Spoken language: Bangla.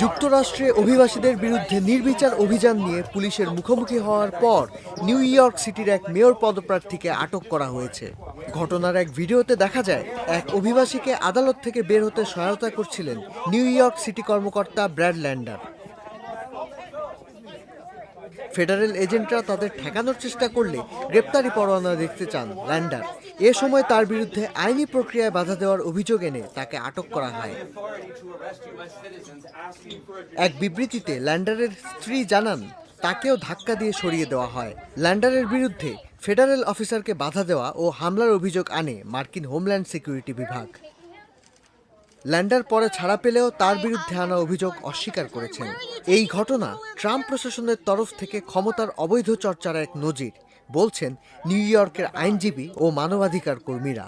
যুক্তরাষ্ট্রে অভিবাসীদের বিরুদ্ধে নির্বিচার অভিযান নিয়ে পুলিশের মুখোমুখি হওয়ার পর নিউ ইয়র্ক সিটির এক মেয়র পদপ্রার্থীকে আটক করা হয়েছে। ঘটনার এক ভিডিওতে দেখা যায়, এক অভিবাসীকে আদালত থেকে বের হতে সহায়তা করছিলেন নিউ ইয়র্ক সিটি কর্মকর্তা ব্র্যাড ল্যান্ডার। ফেডারেল এজেন্টরা তাদের ঠেকানোর চেষ্টা করলে গ্রেপ্তারি পরোয়ানা দেখতে চান ল্যান্ডার। এ সময় তার বিরুদ্ধে আইনি প্রক্রিয়ায় বাধা দেওয়ার অভিযোগ এনে তাকে আটক করা হয়। এক বিবৃতিতে ল্যান্ডারের স্ত্রী জানান, তাকেও ধাক্কা দিয়ে সরিয়ে দেওয়া হয়। ল্যান্ডারের বিরুদ্ধে ফেডারেল অফিসারকে বাধা দেওয়া ও হামলার অভিযোগ আনে মার্কিন হোমল্যান্ড সিকিউরিটি বিভাগ। ল্যান্ডার পরে ছাড়া পেলেও তার বিরুদ্ধে আনা অভিযোগ অস্বীকার করেছেন। এই ঘটনা ট্রাম্প প্রশাসনের তরফ থেকে ক্ষমতার অবৈধ চর্চার এক নজির, বলছেন নিউ ইয়র্কের আইনজীবী ও মানবাধিকার কর্মীরা।